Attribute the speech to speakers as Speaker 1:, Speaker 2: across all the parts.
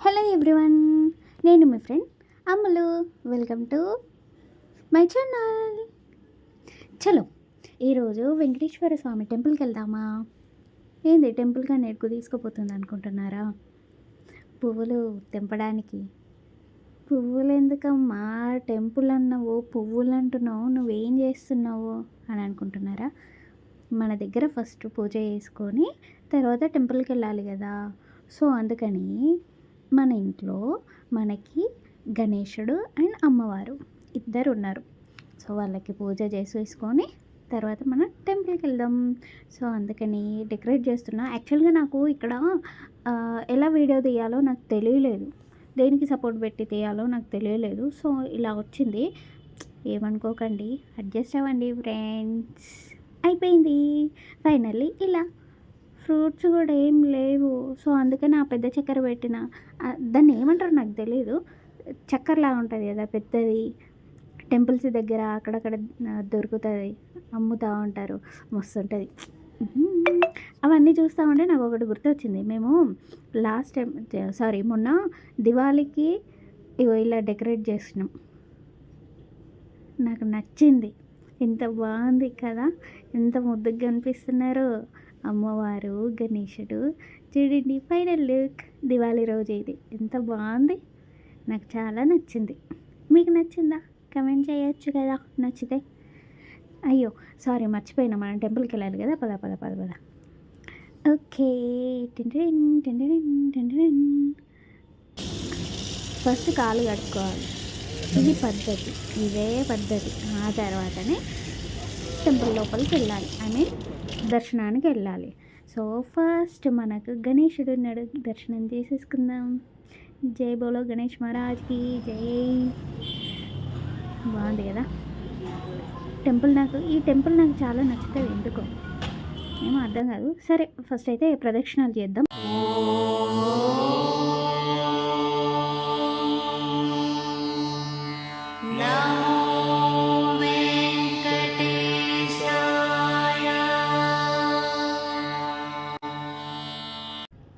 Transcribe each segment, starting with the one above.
Speaker 1: Hello everyone నేను మీ friend Ammulu welcome to my channel. చలో ఈరోజు వెంకటేశ్వర స్వామి టెంపుల్కి వెళ్దామా? ఏంది టెంపుల్గా నేర్కు తీసుకుపోతుంది అనుకుంటున్నారా? పువ్వులు తెంపడానికి. పువ్వులు ఎందుకమ్మా టెంపుల్ అన్నావు పువ్వులు అంటున్నావు నువ్వేం చేస్తున్నావు అని అనుకుంటున్నారా? మన దగ్గర ఫస్ట్ పూజ చేసుకొని తర్వాత టెంపుల్కి వెళ్ళాలి కదా. సో అందుకని మన ఇంట్లో మనకి గణేశుడు అండ్ అమ్మవారు ఇద్దరు ఉన్నారు సో వాళ్ళకి పూజ చేసేసుకొని తర్వాత మనం టెంపుల్కి వెళ్దాం. సో అందుకని డెకరేట్ చేస్తున్నా. యాక్చువల్గా నాకు ఇక్కడ ఎలా వీడియో తీయాలో నాకు తెలియలేదు. దేనికి సపోర్ట్ పెట్టి తీయాలో నాకు తెలియలేదు. సో ఇలా వచ్చింది. ఏమనుకోకండి. అడ్జస్ట్ అవ్వండి ఫ్రెండ్స్. అయిపోయింది. ఫైనల్లీ ఇలా. ఫ్రూట్స్ కూడా ఏం లేవు. సో అందుకని ఆ పెద్ద చక్కెర పెట్టిన దాన్ని ఏమంటారు నాకు తెలియదు చక్కెరలా ఉంటుంది కదా పెద్దది. టెంపుల్స్ దగ్గర అక్కడక్కడ దొరుకుతుంది. అమ్ముతూ ఉంటారు. మస్తు ఉంటుంది అవన్నీ చూస్తూ ఉంటే నాకు ఒకటి గుర్తొచ్చింది. మేము లాస్ట్ టైం సారీ మొన్న దివాళీకి ఇగో ఇలా డెకరేట్ చేసినాం. నాకు నచ్చింది. ఎంత బాగుంది కదా. ఎంత ముద్దుగా కనిపిస్తున్నారు అమ్మవారు గణేశుడు. చూడండి ఫైనల్ లుక్ దివాళీ రోజు ఇది. ఎంత బాగుంది. నాకు చాలా నచ్చింది. మీకు నచ్చిందా? కమెంట్ చేయొచ్చు కదా. నచ్చితే. అయ్యో సారీ మర్చిపోయినా. మనం టెంపుల్కి వెళ్ళాలి కదా. పద పద పద పద. ఓకే. టింటిడిన్ టింటిడిన్ టింటిడిన్ ఫస్ట్ కాలు కడుక్కోవాలి. ఇది పద్ధతి. ఇదే పద్ధతి. ఆ తర్వాతనే టెంపుల్ లోపలికి వెళ్ళాలి. ఐ మీన్ దర్శనానికి వెళ్ళాలి. సో ఫస్ట్ మనకు గణేశుడు ఉన్నాడు. దర్శనం చేసేసుకుందాం జై బోలో గణేష్ మహారాజ్కి జై. బాగుంది కదా? టెంపుల్ నాకు ఈ టెంపుల్ నాకు చాలా నచ్చుతుంది. ఎందుకో? ఏమో అర్థం కాదు. సరే ఫస్ట్ అయితే ప్రదక్షిణాలు చేద్దాం.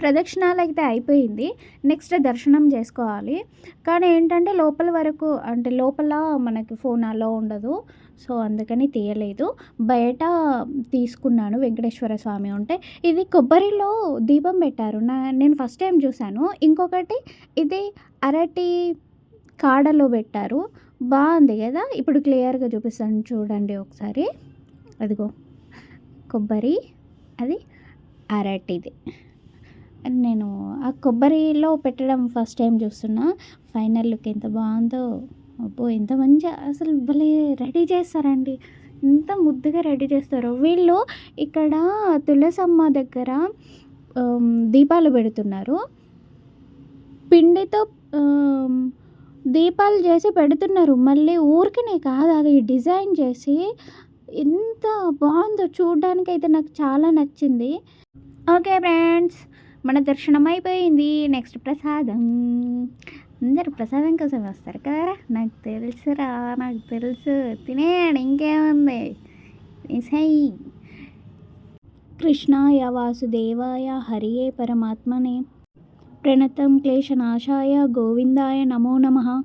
Speaker 1: ప్రదక్షిణాలు అయితే అయిపోయింది. నెక్స్ట్ దర్శనం చేసుకోవాలి. కానీ ఏంటంటే లోపల వరకు అంటే లోపల మనకి ఫోన్ అలో ఉండదు. సో అందుకని తీయలేదు. బయట తీసుకున్నాను వెంకటేశ్వర స్వామి ఉంటే. ఇది కొబ్బరిలో దీపం పెట్టారు. నా నేను ఫస్ట్ టైం చూశాను. ఇంకొకటి ఇది అరటి కాడలో పెట్టారు. బాగుంది కదా? ఇప్పుడు క్లియర్గా చూపిస్తాను చూడండి ఒకసారి. అదిగో కొబ్బరి అది అరటిది. నేను ఆ కొబ్బరిలో పెట్టడం ఫస్ట్ టైం చూస్తున్నా. ఫైనల్ లుక్ ఎంత బాగుందో. అబ్బో ఎంత మంచిగా అసలు భలే రెడీ చేస్తారండి. ఎంత ముద్దుగా రెడీ చేస్తారో. వీళ్ళు ఇక్కడ తులసమ్మ దగ్గర దీపాలు పెడుతున్నారు. పిండితో దీపాలు చేసి పెడుతున్నారు. మళ్ళీ ఊరికినే కాదు అది డిజైన్ చేసి ఎంత బాగుందో చూడడానికి అయితే నాకు చాలా నచ్చింది. ఓకే ఫ్రెండ్స్ మన దర్శనం అయిపోయింది నెక్స్ట్ ప్రసాదం. అందరు ప్రసాదం కోసం వస్తారు కదరా? నాకు తెలుసురా నాకు తెలుసు. తినేయండి ఇంకేముంది? ఇసై కృష్ణాయ వాసుదేవాయ హరియే పరమాత్మనే. ప్రణతం క్లేశనాశాయ గోవిందాయ నమో నమః.